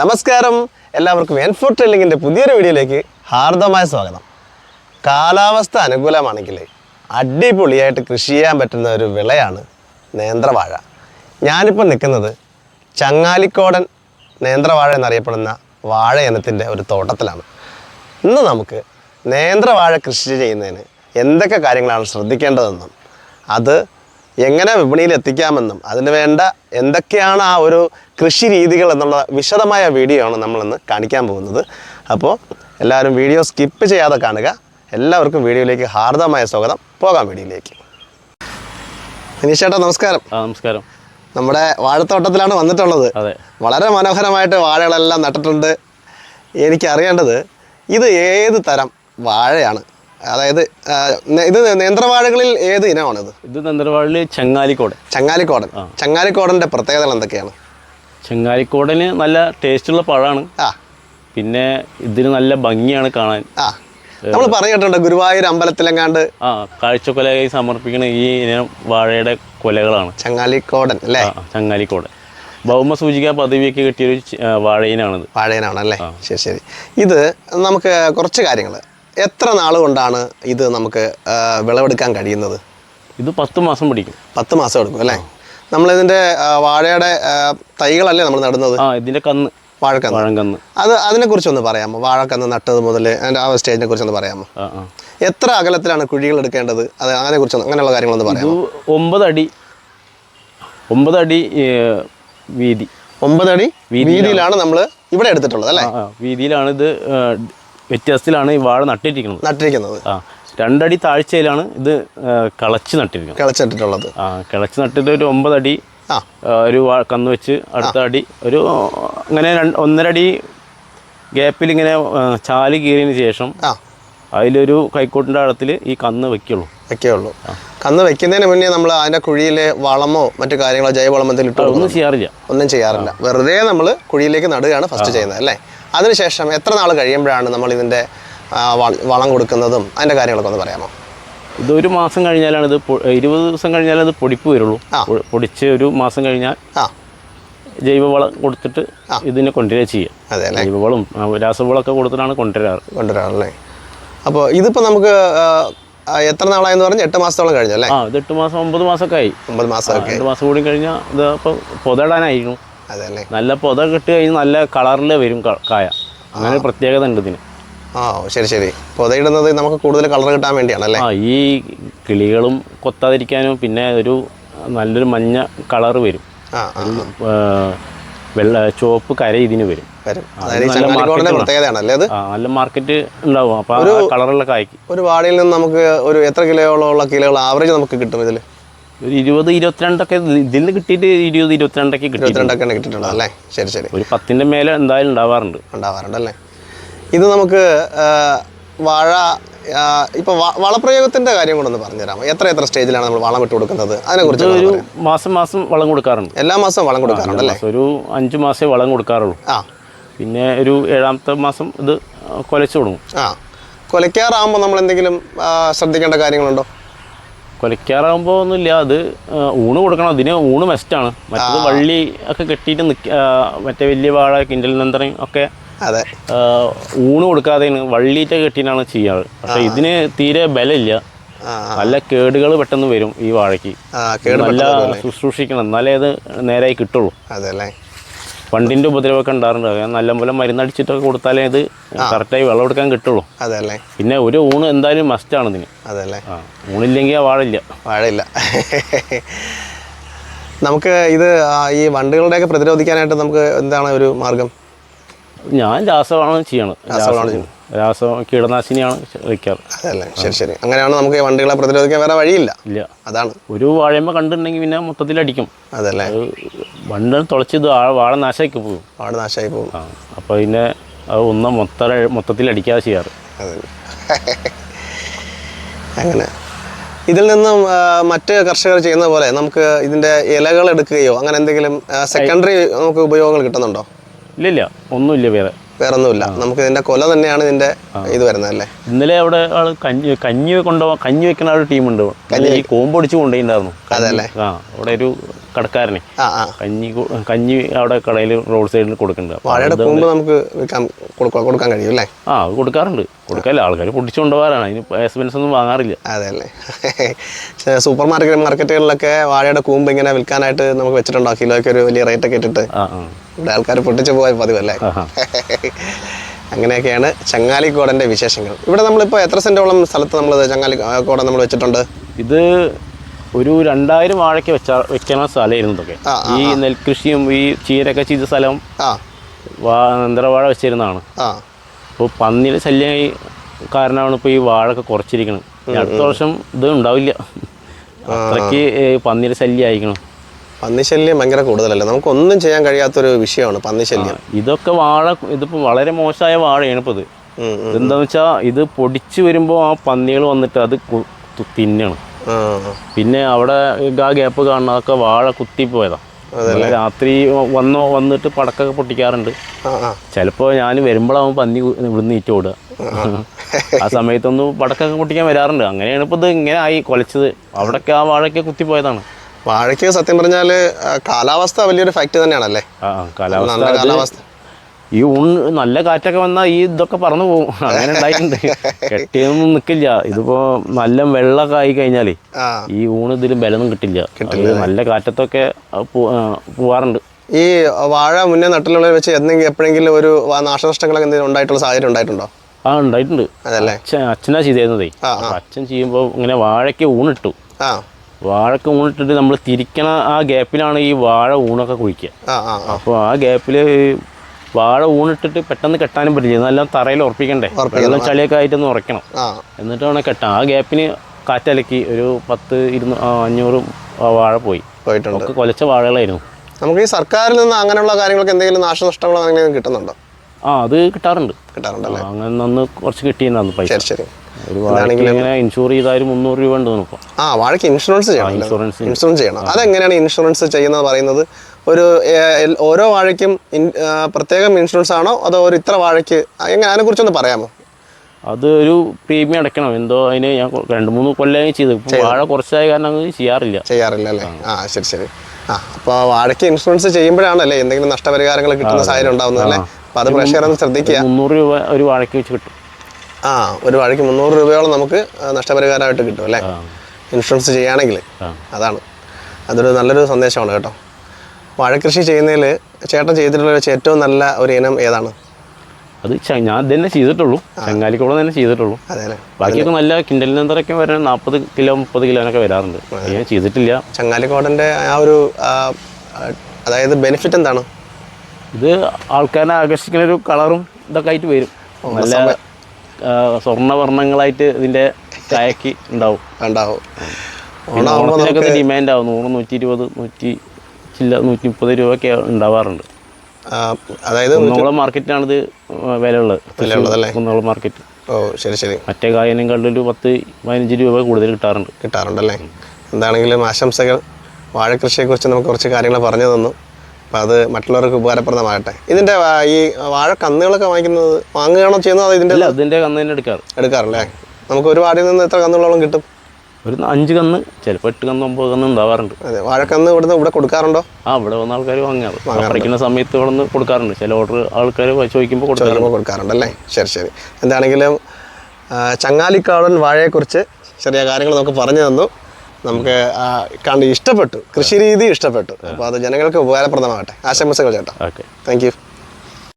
നമസ്കാരം. എല്ലാവർക്കും എൻഫോർ ട്രെയിലിങ്ങിന്റെ പുതിയൊരു വീഡിയോയിലേക്ക് ഹാർദമായ സ്വാഗതം. കാലാവസ്ഥ അനുകൂലമാണെങ്കിൽ അടിപൊളിയായിട്ട് കൃഷി ചെയ്യാൻ പറ്റുന്ന ഒരു വിളയാണ് നേന്ത്രവാഴ. ഞാനിപ്പോൾ നിൽക്കുന്നത് ചങ്ങാലിക്കോടൻ നേന്ത്രവാഴ എന്നറിയപ്പെടുന്ന വാഴ ഇനത്തിന്റെ ഒരു തോട്ടത്തിലാണ്. ഇന്ന് നമുക്ക് നേന്ത്രവാഴ കൃഷി ചെയ്യുന്നതിന് എന്തൊക്കെ കാര്യങ്ങളാണ് ശ്രദ്ധിക്കേണ്ടതെന്നും അത് എങ്ങനെ വിപണിയിൽ എത്തിക്കാമെന്നും അതിന് വേണ്ട എന്തൊക്കെയാണ് ആ ഒരു കൃഷി രീതികൾ എന്നുള്ള വിശദമായ വീഡിയോ ആണ് നമ്മളിന്ന് കാണിക്കാൻ പോകുന്നത്. അപ്പോൾ എല്ലാവരും വീഡിയോ സ്കിപ്പ് ചെയ്യാതെ കാണുക. എല്ലാവർക്കും വീഡിയോയിലേക്ക് ഹാർദമായ സ്വാഗതം. പോകാം വീഡിയോയിലേക്ക്. അനീഷേട്ടാ നമസ്കാരം. നമസ്കാരം. നമ്മുടെ വാഴത്തോട്ടത്തിലാണ് വന്നിട്ടുള്ളത്. വളരെ മനോഹരമായിട്ട് വാഴകളെല്ലാം നട്ടിട്ടുണ്ട്. എനിക്ക് അറിയേണ്ടത് ഇത് ഏത് തരം വാഴയാണ്? അതായത് ഇത് നേന്ത്രവാഴകളിൽ ഏത് ഇനമാണിത്? ഇത് നന്തരവാളിൽ ചങ്ങാലിക്കോടൻ. ചങ്ങാലിക്കോടൻ. ചങ്ങാലിക്കോടന്റെ പ്രത്യേകതകൾ എന്തൊക്കെയാണ്? ചങ്ങാലിക്കോടന് നല്ല ടേസ്റ്റുള്ള പഴമാണ്. ആ. പിന്നെ ഇതിന് നല്ല ഭംഗിയാണ് കാണാൻ. ആ. നമ്മൾ പറഞ്ഞിട്ടുണ്ട് ഗുരുവായൂർ അമ്പലത്തിലെങ്ങാണ്ട് ആ കാഴ്ചക്കൊലയായി സമർപ്പിക്കുന്ന ഈ ഇനം വാഴയുടെ കൊലകളാണ്. ചങ്ങാലിക്കോടൻ അല്ലേ? ചങ്ങാലിക്കോടൻ. ഭൗമ സൂചിക പദവിയൊക്കെ കിട്ടിയൊരു വാഴയിനാണ് വാഴയിനാണ് വാഴയിനാണിത്. വാഴയനാണല്ലേ? ശരി ശരി. ഇത് നമുക്ക് കുറച്ച് കാര്യങ്ങൾ എത്ര നാൾ കൊണ്ടാണ് ഇത് നമുക്ക് വിളവെടുക്കാൻ കഴിയുന്നത്? ഇത് പത്ത് മാസം പിടിക്കും. പത്ത് മാസം എടുക്കും അല്ലേ? നമ്മളിതിന്റെ ഇതിന്റെ വാഴയുടെ തൈകളല്ലേ നമ്മൾ നടുന്നത്? ആ ഇതിന്റെ കന്ന്. വാഴക്കന്ന്. വാഴക്കന്ന്. അത് അതിനെക്കുറിച്ച് ഒന്ന് പറയാമോ? വാഴക്കന്ന് നട്ടത് മുതൽ അതിന്റെ ആ സ്റ്റേജിനെ കുറിച്ച് ഒന്ന് പറയാമോ എത്ര അകലത്തിലാണ് കുഴികൾ എടുക്കേണ്ടത്? അത് അതിനെക്കുറിച്ച് കുറിച്ച് അങ്ങനെയുള്ള കാര്യങ്ങളൊന്ന് പറയാമോ? ഒമ്പത് അടി ഒമ്പത് അടി വീതി. ഒമ്പതടി വീതിയിലാണ്. നമ്മൾ ഇവിടെ എടുത്തിട്ടുള്ളത് അല്ലേ? വീതിയിലാണ് ഇത് വ്യത്യാസത്തിലാണ് ഈ വാഴ നട്ടിരിക്കുന്നത്. നട്ടിരിക്കുന്നത്. ആ രണ്ടടി താഴ്ചയിലാണ് ഇത് കിളച്ച് നട്ടിരിക്കുന്നത്. കിളച്ചിട്ടുള്ളത് ആ കിളച്ച് നട്ടിട്ട് ഒരു ഒമ്പതടി ഒരു കന്ന് വെച്ച് അടുത്ത അടി ഒരു അങ്ങനെ ഒന്നരടി ഒന്നര അടി ഗ്യാപ്പിൽ ഇങ്ങനെ ചാലി കീറിയതിന് ശേഷം അതിലൊരു കൈക്കോട്ടിന്റെ ആഴത്തിൽ ഈ കന്ന് വെക്കുള്ളൂ. വെക്കുള്ളൂ. കന്ന് വെക്കുന്നതിന് മുന്നേ നമ്മൾ അതിന്റെ കുഴിയിലെ വളമോ മറ്റു കാര്യങ്ങളോ ജൈവവളം എന്തെങ്കിലും ഇട്ടോ ഒന്നും ചെയ്യാറില്ല. ഒന്നും ചെയ്യാറില്ല. വെറുതെ നമ്മൾ കുഴിയിലേക്ക് നടുകയാണ് ഫസ്റ്റ് ചെയ്യുന്നത് അല്ലേ? അതിനുശേഷം എത്ര നാൾ കഴിയുമ്പോഴാണ് നമ്മൾ ഇതിന്റെ വളം കൊടുക്കുന്നതും അതിന്റെ കാര്യങ്ങളൊക്കെ ഒന്ന് പറയാമോ? ഇത് ഒരു മാസം കഴിഞ്ഞാലാണ് ഇത് ഇരുപത് ദിവസം കഴിഞ്ഞാലേ അത് പൊടിപ്പ് വരുള്ളൂ. ആ. പൊടിച്ച് ഒരു മാസം കഴിഞ്ഞാൽ ആ. ജൈവവളം കൊടുത്തിട്ട് ഇതിനെ കൊണ്ടുവരിക ചെയ്യുക. ജൈവവളം രാസവളമൊക്കെ കൊടുത്തിട്ടാണ് കൊണ്ടുവരാറ്. കൊണ്ടുവരാറല്ലേ അപ്പോൾ ഇതിപ്പോൾ നമുക്ക് എത്ര നാളായെന്ന് പറഞ്ഞാൽ എട്ട് മാസത്തോളം കഴിഞ്ഞല്ലേ ആ ഇത് എട്ട് മാസം ഒമ്പത് മാസമൊക്കെ ആയി. ഒമ്പത് മാസമൊക്കെ രണ്ട് മാസം കൂടി കഴിഞ്ഞാൽ ഇത് അപ്പോൾ പൊതയിടാനായിരുന്നു അതെ അല്ലേ നല്ല പൊത കിട്ടി കഴിഞ്ഞാൽ നല്ല കളറിൽ വരും കായ. അങ്ങനെ പ്രത്യേകത ഉണ്ട് ഇതിന്. ആ ശരി ശരി. പൊതയിടുന്നത് നമുക്ക് കൂടുതൽ കളർ കിട്ടാൻ വേണ്ടിയാണ് അല്ലേ ആ ഈ കിളികളും കൊത്താതിരിക്കാനും പിന്നെ ഒരു നല്ലൊരു മഞ്ഞ കളർ വരും. വെള്ള ചുവപ്പ് കര ഇതിന് വരും. നല്ല മാർക്കറ്റ് ഉണ്ടാവും. അപ്പൊ കളറുള്ള കായ്ക്ക്. ഒരു വാടിയിൽ നിന്ന് നമുക്ക് ഒരു എത്ര കിലോയോളം ഉള്ള കിലോകൾ ആവറേജ് നമുക്ക് കിട്ടും ഇതിൽ ഒരു ഇരുപത് ഇരുപത്തിരണ്ടൊക്കെ ഇത് ഇതിൽ നിന്ന് കിട്ടിയിട്ട് ഇരുപത് ഇരുപത്തിരണ്ടൊക്കെ കിട്ടി ഇരുപത്തിരണ്ടൊക്കെയാണ് കിട്ടിയിട്ടുള്ളത് അല്ലേ? ശരി ശരി. ഒരു പത്തിന്റെ മേലെ എന്തായാലും ഉണ്ടാവാറുണ്ട്. ഉണ്ടാവാറുണ്ട് അല്ലേ? ഇത് നമുക്ക് വാഴ ഇപ്പോൾ ഇപ്പൊ കാര്യം കാര്യം കൊണ്ടൊന്ന് പറഞ്ഞുതരാമോ? എത്ര എത്ര സ്റ്റേജിലാണ് നമ്മൾ വളം ഇട്ട് കൊടുക്കുന്നത്? അതിനെക്കുറിച്ച് ഒരു മാസം മാസം വളം കൊടുക്കാറുണ്ട്. എല്ലാ മാസവും വളം കൊടുക്കാറുണ്ട് അല്ലേ? ഒരു അഞ്ച് മാസമേ വളം കൊടുക്കാറുള്ളൂ. ആ. പിന്നെ ഒരു ഏഴാമത്തെ മാസം ഇത് കൊലച്ചു തുടങ്ങും. ആ. കൊലയ്ക്കാറാകുമ്പോൾ നമ്മൾ എന്തെങ്കിലും ശ്രദ്ധിക്കേണ്ട കാര്യങ്ങളുണ്ടോ? കൊലയ്ക്കാറാകുമ്പോൾ ഒന്നുമില്ല. അത് ഊണ് കൊടുക്കണം. അതിന് ഊണ് മെസ്റ്റാണ് മറ്റത് വള്ളി ഒക്കെ കെട്ടിയിട്ട് നിൽക്ക മറ്റേ വലിയ വാഴ കിൻഡൽ നന്ദ്രം ഒക്കെ അതെ. ഊണ് കൊടുക്കാതെയാണ് വള്ളിയിട്ട് കെട്ടിയിട്ടാണ് ചെയ്യാറ്. പക്ഷെ ഇതിന് തീരെ ബലമില്ല. നല്ല കേടുകൾ പെട്ടെന്ന് വരും ഈ വാഴയ്ക്ക്. നല്ല ശുശ്രൂഷിക്കണം. എന്നാലേ അത് നേരായി കിട്ടുള്ളൂ. അതെ അല്ലേ വണ്ടിന്റെ ഉപദ്രവമൊക്കെ ഉണ്ടാറുണ്ട് നല്ലപോലെ മരുന്നടിച്ചിട്ടൊക്കെ കൊടുത്താലേ ഇത് കറക്റ്റായി വെള്ളം എടുക്കാൻ കിട്ടുള്ളൂ. അതല്ലേ. പിന്നെ ഒരു ഊണ് എന്തായാലും മസ്റ്റ് ആണ് ഇതിന്. ഊണില്ലെങ്കിൽ ആ വാഴില്ല. വാഴയില്ല നമുക്ക് ഇത് ഈ വണ്ടുകളുടെയൊക്കെ പ്രതിരോധിക്കാനായിട്ട് നമുക്ക് എന്താണ് ഒരു മാർഗം? ഞാൻ രാസവളമാണ് ചെയ്യണം രാസവളം രാസ കീടനാശിനിയാണ് അതല്ലേ ശരി ശരി. അങ്ങനെയാണ് നമുക്ക് വണ്ടികളെ പ്രതിരോധിക്കാൻ വേറെ വഴിയില്ല. ഇല്ല. അതാണ്. ഒരു വാഴയമ്മ കണ്ടിട്ടുണ്ടെങ്കിൽ പിന്നെ മൊത്തത്തിൽ അടിക്കും അതല്ലേ? അത് വണ്ട് തുളച്ചത് വാഴ നാശമാക്കി പോകും. വാഴ നാശമായി പോകും. അപ്പോൾ പിന്നെ അത് ഒന്ന് മൊത്ത മൊത്തത്തിൽ അടിക്കാതെ ചെയ്യാറ്. അങ്ങനെ. ഇതിൽ നിന്നും മറ്റ് കർഷകർ ചെയ്യുന്ന പോലെ നമുക്ക് ഇതിന്റെ ഇലകൾ എടുക്കുകയോ അങ്ങനെ എന്തെങ്കിലും സെക്കൻഡറി നമുക്ക് ഉപയോഗങ്ങൾ കിട്ടുന്നുണ്ടോ? ഇല്ല ഇല്ല ഒന്നുമില്ല വേറെ. വേറെ ഒന്നുമില്ല നമുക്ക് ഇതിന്റെ കൊല തന്നെയാണ് ഇതിന്റെ ഇത് വരുന്നത് അല്ലേ? ഇന്നലെ അവിടെ ആൾ കഞ്ഞി കഞ്ഞി കൊണ്ടുപോകാൻ കഞ്ഞി വെക്കുന്ന ഒരു ടീമുണ്ട്. ഈ കോമ്പൊടിച്ച് കൊണ്ടുപോയിട്ടുണ്ടായിരുന്നു അതെ അതല്ലേ? ആ അവിടെ ഒരു കടക്കാരനെ. കഞ്ഞി കഞ്ഞി അവിടെ കടയിൽ റോഡ് സൈഡിൽ കൊടുക്കുന്നുണ്ട്. നമുക്ക് കൊടുക്കാൻ കഴിയും അല്ലേ? ആ കൊടുക്കാറുണ്ട്. കൊടുക്കാറില്ല ആൾക്കാർ പൊട്ടിച്ചുകൊണ്ടുപോകാറാണ് അതിന് എക്സ്പെൻസ് ഒന്നും വാങ്ങാറില്ല. അതെ അല്ലേ സൂപ്പർ മാർക്കറ്റ് മാർക്കറ്റുകളിലൊക്കെ വാഴയുടെ കൂമ്പ് ഇങ്ങനെ വിൽക്കാനായിട്ട് നമുക്ക് വെച്ചിട്ടുണ്ടോ കിലോയ്ക്ക് ഒരു വലിയ റേറ്റ് ഒക്കെ ഇട്ടിട്ട്. ഇവിടെ ആൾക്കാർ പൊട്ടിച്ചു പോകാൻ പതിവല്ലേ അല്ലേ? അങ്ങനെയൊക്കെയാണ് ചങ്ങാലിക്കോടന്റെ വിശേഷങ്ങൾ. ഇവിടെ നമ്മളിപ്പോൾ എത്ര സെന്റോളം സ്ഥലത്ത് നമ്മൾ ചങ്ങാലി കോടൻ നമ്മൾ വെച്ചിട്ടുണ്ട്? ഇത് ഒരു രണ്ടായിരം വാഴയ്ക്ക് വെച്ചാ വെക്കണ സ്ഥലമായിരുന്നു ഇതൊക്കെ. ഈ നെൽകൃഷിയും ഈ ചീരൊക്കെ ചെയ്ത സ്ഥലം നെന്ത്രവാഴ വെച്ചിരുന്നതാണ്. അപ്പോൾ പന്നിയുടെ ശല്യമായി കാരണമാണ് ഇപ്പോൾ ഈ വാഴൊക്കെ കുറച്ചിരിക്കുന്നത് അടുത്ത വർഷം ഇത് ഉണ്ടാവില്ല. അത്രയ്ക്ക് പന്നിയുടെ ശല്യം ആയിരിക്കണം. പന്നിശല്യം ഭയങ്കര കൂടുതലല്ലേ? നമുക്കൊന്നും ചെയ്യാൻ കഴിയാത്തൊരു വിഷയമാണ് പന്നിശല്യം. ഇതൊക്കെ വാഴ ഇതിപ്പോൾ വളരെ മോശമായ വാഴയാണ് ഇപ്പോൾ ഇത്. ഉം. വെച്ചാൽ ഇത് പൊടിച്ച് വരുമ്പോൾ ആ പന്നികൾ വന്നിട്ട് അത് തിന്നണം. പിന്നെ അവിടെ ആ ഗ്യാപ്പ് കാണുന്നതൊക്കെ വാഴ കുത്തിപ്പോയതാണ് രാത്രി വന്നോ വന്നിട്ട് പടക്കൊക്കെ പൊട്ടിക്കാറുണ്ട്. ചിലപ്പോൾ ഞാൻ വരുമ്പോഴാവും പന്നി ഇവിടുന്ന് ഈറ്റ ഓടുക. ആ സമയത്തൊന്നും പടക്കൊക്കെ പൊട്ടിക്കാൻ വരാറുണ്ട്. അങ്ങനെയാണ് ഇപ്പോൾ ഇത് ഇങ്ങനെ ആയി കൊലച്ചത്. അവിടെയൊക്കെ ആ വാഴയ്ക്ക് കുത്തിപ്പോയതാണ് വാഴയ്ക്ക് സത്യം പറഞ്ഞാൽ കാലാവസ്ഥ വലിയൊരു ഫാക്ട് തന്നെയാണല്ലേ? കാലാവസ്ഥ. ഈ ഊണ് നല്ല കാറ്റൊക്കെ വന്നാൽ ഈ ഇതൊക്കെ പറന്നു പോകും. അങ്ങനെ ഉണ്ടായിട്ടുണ്ട്. കെട്ടിയൊന്നും നിൽക്കില്ല ഇതിപ്പോ നല്ല വെള്ളമൊക്കെ ആയി കഴിഞ്ഞാലേ ഈ ഊണ് ഇതിലും ബലൊന്നും കിട്ടില്ല. നല്ല കാറ്റത്തൊക്കെ പോവാറുണ്ട്. ഈ വാഴ മുന്നേ നട്ടിലുള്ള വെച്ച് എന്തെങ്കിലും എപ്പോഴെങ്കിലും ഒരു നാശനഷ്ടങ്ങളൊക്കെ എന്തെങ്കിലും ഉണ്ടായിട്ടുള്ള സാഹചര്യം ഉണ്ടായിട്ടുണ്ടോ? ആ ഉണ്ടായിട്ടുണ്ട്. അച്ഛൻ അച്ഛനാ ചെയ്തിരുന്നതേ. ആ, അച്ഛൻ ചെയ്യുമ്പോൾ ഇങ്ങനെ വാഴയ്ക്ക് ഊണിട്ടു. വാഴക്ക് വാഴയ്ക്ക് ഊണിട്ടിട്ട് നമ്മൾ തിരിക്കണ ആ ഗ്യാപ്പിലാണ് ഈ വാഴ ഊണൊക്കെ കുഴിക്കുക. അപ്പോൾ ആ ഗ്യാപ്പിൽ വാഴ ഊണിട്ടിട്ട് പെട്ടെന്ന് കെട്ടാനും പറ്റില്ല. ഇതെല്ലാം തറയിൽ ഉറപ്പിക്കണ്ടേ? വെള്ളം ചളിയൊക്കെ ആയിട്ടൊന്ന് ഉറക്കണം എന്നിട്ട് വേണം കെട്ടാൻ ആ ഗ്യാപ്പിന് കാറ്റലക്കി ഒരു പത്ത് ഇരുന്നൂ അഞ്ഞൂറ് വാഴ പോയി. പോയിട്ടുണ്ട്. കൊലച്ച വാഴകളായിരുന്നു. നമുക്ക് ഈ സർക്കാരിൽ നിന്ന് അങ്ങനെയുള്ള കാര്യങ്ങൾക്ക് എന്തെങ്കിലും നാശനഷ്ടങ്ങളോ അങ്ങനെ കിട്ടുന്നുണ്ടോ? ആ അത് കിട്ടാറുണ്ട്. കിട്ടാറുണ്ടല്ലേ? അങ്ങനെ നന്ന് കുറച്ച് കിട്ടിയിട്ടുണ്ടായിരുന്നു പൈസ. ശരി ഒരു വാഴയ്ക്ക് ഇങ്ങനെ ഇൻഷൂർ ചെയ്താൽ മുന്നൂറ് രൂപ ഉണ്ട് ആ വാഴയ്ക്ക് ഇൻഷുറൻസ് ചെയ്യണം ഇൻഷുറൻസ് ഇൻഷുറൻസ് ചെയ്യണം. അതെങ്ങനെയാണ് ഇൻഷുറൻസ് ചെയ്യുന്നത് പറയുന്നത്? ഒരു ഓരോ വാഴയ്ക്കും പ്രത്യേകം ഇൻഷുറൻസ് ആണോ? അതോ ഒരു ഇത്ര വാഴയ്ക്ക്? എങ്ങനെ അതിനെക്കുറിച്ചൊന്ന് പറയാമോ? അത് ഒരു പ്രീമിയം അടയ്ക്കണം. എന്തോ അതിന് ഞാൻ രണ്ട് മൂന്ന് കൊല്ലമായി ചെയ്തു. വാഴ കുറച്ചായ കാരണം അത് ചെയ്യാറില്ല. ചെയ്യാറില്ല അല്ലേ? ആ. ശരി ശരി. ആ അപ്പോൾ വാഴയ്ക്ക് ഇൻഷുറൻസ് ചെയ്യുമ്പോഴാണല്ലേ എന്തെങ്കിലും നഷ്ടപരിഹാരങ്ങൾ കിട്ടുന്ന സാഹചര്യം ഉണ്ടാവുന്നത് അല്ലേ? അപ്പോൾ അത് പ്രേക്ഷകരൊന്ന് ശ്രദ്ധിക്കുക. മുന്നൂറ് രൂപ ഒരു വാഴയ്ക്ക് വെച്ച് കിട്ടും. ആ ഒരു വാഴയ്ക്ക് മുന്നൂറ് രൂപയോളം നമുക്ക് നഷ്ടപരിഹാരമായിട്ട് കിട്ടും അല്ലേ? ഇൻഷുറൻസ് ചെയ്യുകയാണെങ്കിൽ. അതാണ്. അതൊരു നല്ലൊരു സന്ദേശമാണ് കേട്ടോ. വാഴക്കൃഷി ചെയ്യുന്നതിൽ ചേട്ടൻ ചെയ്തിട്ടുള്ള ഏറ്റവും നല്ല ഒരു ഇനം ഏതാണ്? അത് ഞാൻ തന്നെ ചെയ്തിട്ടുള്ളൂ. ചങ്ങാലിക്കൂടെ തന്നെ ചെയ്തിട്ടുള്ളൂ. അതെ ബാക്കിയൊക്കെ നല്ല കിൻഡൽ നിന്നൊക്കെ വരാൻ നാൽപ്പത് കിലോ മുപ്പത് കിലോനൊക്കെ വരാറുണ്ട്. ഞാൻ ചെയ്തിട്ടില്ല. ചങ്ങാലിക്കോടന്റെ ആ ഒരു അതായത് ബെനിഫിറ്റ് എന്താണ്? ഇത് ആൾക്കാരെ ആകർഷിക്കുന്ന ഒരു കളറും ഇതൊക്കെ ആയിട്ട് വരും. നല്ല സ്വർണവർണങ്ങളായിട്ട് ഇതിന്റെ കായക്ക് ഉണ്ടാവും. ഉണ്ടാവും. ഡിമാൻഡ് ആവും നൂറ് നൂറ്റി ഇരുപത് നൂറ്റി ചില്ല നൂറ്റി മുപ്പത് രൂപയൊക്കെ ഉണ്ടാവാറുണ്ട്. അതായത് കുന്നോളം മാർക്കറ്റിനാണിത് ഇത് വിലയുള്ളത്? കുന്നോളം മാർക്കറ്റ്. ഓ ശരി ശരി. മറ്റേ കായനേക്കാളും ഒരു പത്ത് പതിനഞ്ച് രൂപ കൂടുതൽ കിട്ടാറുണ്ട്. കിട്ടാറുണ്ടല്ലേ? എന്താണെങ്കിലും ആശംസകൾ. വാഴക്കൃഷിയെക്കുറിച്ച് നമുക്ക് കുറച്ച് കാര്യങ്ങൾ പറഞ്ഞു തന്നു. അപ്പം അത് മറ്റുള്ളവർക്ക് ഉപകാരപ്രദമാകട്ടെ. ഇതിന്റെ ഈ വാഴ കന്നുകളൊക്കെ വാങ്ങിക്കുന്നത് വാങ്ങുകയാണോ ചെയ്യുന്നത് അതോ ഇതിന്റെ അതിന്റെ കന്ന് തന്നെ എടുക്കാറ്. എടുക്കാറല്ലേ? നമുക്ക് ഒരു വാടിയിൽ നിന്ന് എത്ര കന്നുകളോളം കിട്ടും. ഒരു അഞ്ച് കന്ന് ചിലപ്പോൾ എട്ട് കന്ന് ഒമ്പത് കന്ന് ഉണ്ടാവാറുണ്ട്. അതെ വാഴക്കന്ന് ഇവിടുന്ന് ഇവിടെ കൊടുക്കാറുണ്ടോ? ആ ഇവിടെ വന്ന ആൾക്കാർ വാങ്ങാറ്. വാങ്ങിക്കുന്ന സമയത്ത് ഇവിടെ നിന്ന് കൊടുക്കാറുണ്ട്. ചില ഓർഡർ ആൾക്കാർ ചോദിക്കുമ്പോൾ കൊടുക്കാറുണ്ട്. കൊടുക്കാറുണ്ട് അല്ലേ ശരി ശരി. എന്താണെങ്കിലും ചങ്ങാലിക്കാടൻ വാഴയെക്കുറിച്ച് ചെറിയ കാര്യങ്ങൾ നമുക്ക് പറഞ്ഞു തന്നു. നമുക്ക് കണ്ട് ഇഷ്ടപ്പെട്ടു. കൃഷി രീതി ഇഷ്ടപ്പെട്ടു. അപ്പോൾ അത് ജനങ്ങൾക്ക് ഉപകാരപ്രദമാകട്ടെ. ആശംസകൾ ചേട്ടാ. ഓക്കെ. Thank you